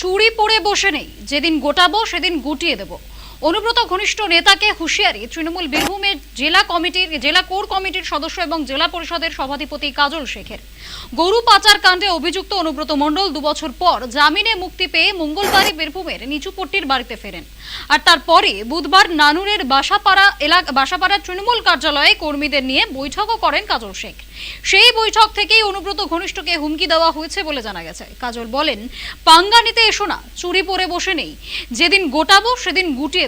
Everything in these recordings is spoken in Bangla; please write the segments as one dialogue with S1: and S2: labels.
S1: চুরি পরে বসে নেই। যেদিন গোটাবো সেদিন গুটিয়ে দেব। অনুব্রত ঘনিষ্ঠ নেতাকে হুঁশিয়ারি। তৃণমূল বীরভূমের জেলা কমিটির, জেলা কোর কমিটির সদস্য এবং জেলা পরিষদের সভাধিপতি কাজল শেখের। গরু পাচার কাণ্ডে অভিযুক্ত অনুব্রত মণ্ডল দুবছর পর জামিনে মুক্তি পেয়ে মঙ্গলবারই বীরভূমের নিচুপট্টির বাড়িতে ফেরেন। আর তারপরে বুধবার নানুরের বাসাপাড়া এলাকা, বাসাপাড়া তৃণমূল কার্যালয়ে কর্মীদের নিয়ে বৈঠকও করেন কাজল শেখ। সেই বৈঠক থেকেই অনুব্রত ঘনিষ্ঠকে হুমকি দেওয়া হয়েছে বলে জানা গেছে। কাজল বলেন পাঙ্গা নিতে এসো না, চুরি পরে বসে নেই। যেদিন গোটাবো, সেদিন গুটিয়ে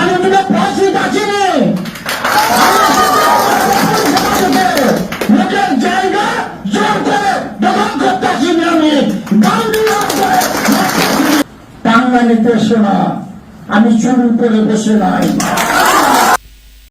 S2: আমি নদীর পানিগুলো ফাঁসি কাছিনি লোকের জায়গা জোর করে দখল করতেছি আমি। আমি চুরি করে বসে নাই।